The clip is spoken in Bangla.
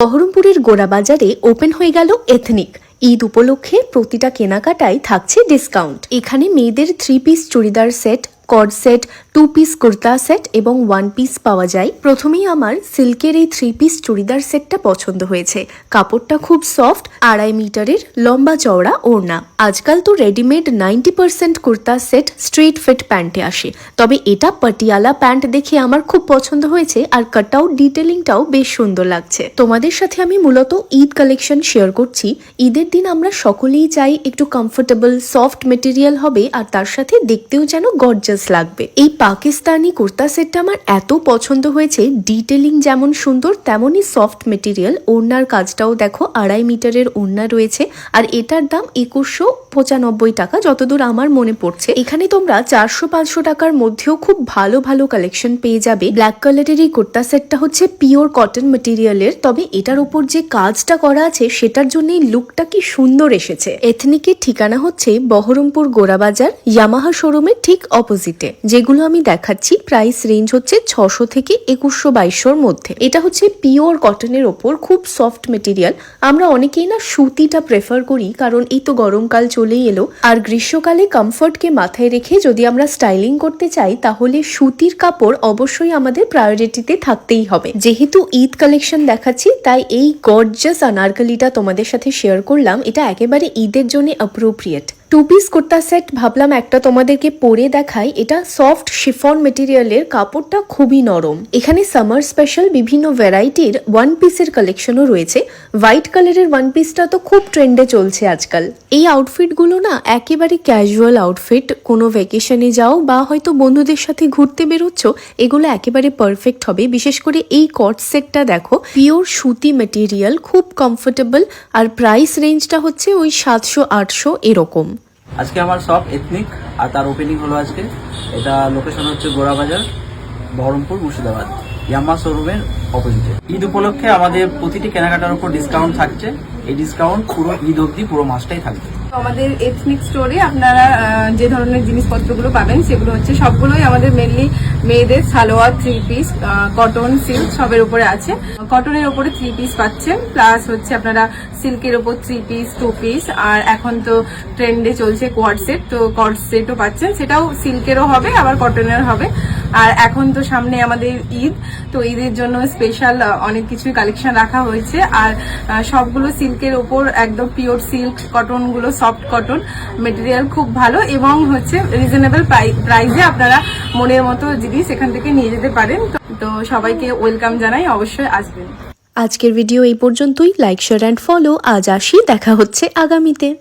বহরমপুরের গোড়াবাজারে ওপেন হয়ে গেল এথনিক ঈদ উপলক্ষে প্রতিটা কেনাকাটায় থাকছে ডিসকাউন্ট এখানে মেয়েদের three piece churidar set cord set two piece kurta set এবং ওয়ান পিস পাওয়া যায়। প্রথমেই আমার সিল্কের এই থ্রি পিস চুড়িদার সেটটা পছন্দ হয়েছে। কাপড়টা খুব সফট আড়াই মিটারের, লম্বা চওড়া ওড়না। আজকাল তো readymade ninety percent kurta set straight fit প্যান্টে আসে। তবে এটা পাটিয়ালা প্যান্ট দেখে আমার খুব পছন্দ হয়েছে আর কাট আউট ডিটেলিংটাও বেশ সুন্দর লাগছে। তোমাদের সাথে আমি মূলত ঈদ কালেকশন শেয়ার করছি। ঈদের দিন আমরা সকলেই চাই একটু কমফোর্টেবল সফট মেটেরিয়াল হবে আর তার সাথে দেখতেও যেন গর্জাস লাগবে। এই পাকিস্তানি কুর্তা সেটটা আমার এত পছন্দ হয়েছে ডিটেলিং যেমন সুন্দর, তেমনই সফট মেটেরিয়াল ওড়নার কাজটাও দেখো, আড়াই মিটারের ওড়না রয়েছে। আর এটার দাম একুশশো পঁচানব্বই টাকা, যতদূর আমার মনে পড়ছে। এখানে তোমরা চারশো পাঁচশো টাকার মধ্যেও খুব ভালো ভালো কালেকশন পেয়ে যাবে। ব্ল্যাক কালারের এই কুর্তা সেটটা হচ্ছে পিওর কটন মেটেরিয়ালের তবে এটার ওপর যে কাজটা করা আছে, সেটার জন্য লুকটা কি সুন্দর এসেছে। এথনিকের ঠিকানা হচ্ছে বহরমপুর গোড়াবাজার ইয়ামাহা শোরুমের ঠিক অপোজিটে যেগুলো আমি দেখাচ্ছি প্রাইস রেঞ্জ হচ্ছে ছশো থেকে একুশশো বাইশশোর মধ্যে। এটা হচ্ছে পিওর কটনের ওপর খুব সফট মেটেরিয়াল আমরা অনেকেই না সুতিটা প্রেফার করি, কারণ এই তো গরমকাল চলেই এলো। আর গ্রীষ্মকালে কমফর্টকে মাথায় রেখে যদি আমরা স্টাইলিং করতে চাই, তাহলে সুতির কাপড় অবশ্যই আমাদের প্রায়োরিটিতে থাকতেই হবে। যেহেতু ঈদ কালেকশন দেখাচ্ছি, তাই এই গর্জাস আনারকলিটা তোমাদের সাথে শেয়ার করলাম। এটা একেবারে ঈদের জন্য appropriate two piece kurta set ভাবলাম একটা তোমাদেরকে পরে দেখাই। এটা সফট শিফন মেটেরিয়ালের কাপড়টা খুবই নরম। এখানে সামার স্পেশাল বিভিন্ন ভ্যারাইটির ওয়ান পিসের কালেকশনও রয়েছে। হোয়াইট কালারের ওয়ান পিসটা তো খুব ট্রেন্ডে চলছে আজকাল। এই আউটফিটগুলো না একেবারে ক্যাজুয়াল আউটফিট কোনো ভ্যাকেশনে যাও বা হয়তো বন্ধুদের সাথে ঘুরতে বেরোচ্ছ, এগুলো একেবারে পারফেক্ট হবে। বিশেষ করে এই কট সেটটা দেখো পিওর সুতি মেটেরিয়াল খুব কমফোর্টেবল আর প্রাইস রেঞ্জটা হচ্ছে ওই সাতশো আটশো এরকম। আজকে আমার সব এথনিক আর তার ওপেনিং হলো আজকে। এটা লোকেশন হচ্ছে গোড়াবাজার বহরমপুর, মুর্শিদাবাদ। ইয়াম্মা শোরুমের অপোজিটে ঈদ উপলক্ষে আমাদের প্রতিটি কেনাকাটার উপর ডিসকাউন্ট থাকছে। এই ডিসকাউন্ট পুরো ঈদ অবধি পুরো মাসটাই থাকবে। আমাদের এথনিক স্টোরে আপনারা যে ধরনের জিনিসপত্রগুলো পাবেন, সেগুলো হচ্ছে সবগুলোই আমাদের মেনলি মেয়েদের salwar three piece cotton silk সবের উপরে আছে। কটনের উপরে থ্রি পিস পাচ্ছেন প্লাস হচ্ছে আপনারা সিল্কের উপর থ্রি পিস টু পিস আর এখন তো ট্রেন্ডে চলছে কোয়াড সেট তো কট সেটও পাচ্ছেন। সেটাও সিল্কেরও হবে, আবার কটনের হবে। আর এখন তো সামনে আমাদের ঈদ, তো ঈদের জন্য স্পেশাল অনেক কিছুই কালেকশন রাখা হয়েছে। আর সবগুলো সিল্কের ওপর একদম পিওর সিল্ক কটনগুলো সফট কটন মেটেরিয়াল খুব ভালো এবং হচ্ছে রিজনেবল প্রাইসে আপনারা মনের মতো জিনিস এখান থেকে নিয়ে যেতে পারেন। তো- সবাইকে ওয়েলকাম জানাই, অবশ্যই আসবেন। আজকের ভিডিও এই পর্যন্তই। লাইক শেয়ার অ্যান্ড ফলো আজ আসি, দেখা হচ্ছে আগামীতে।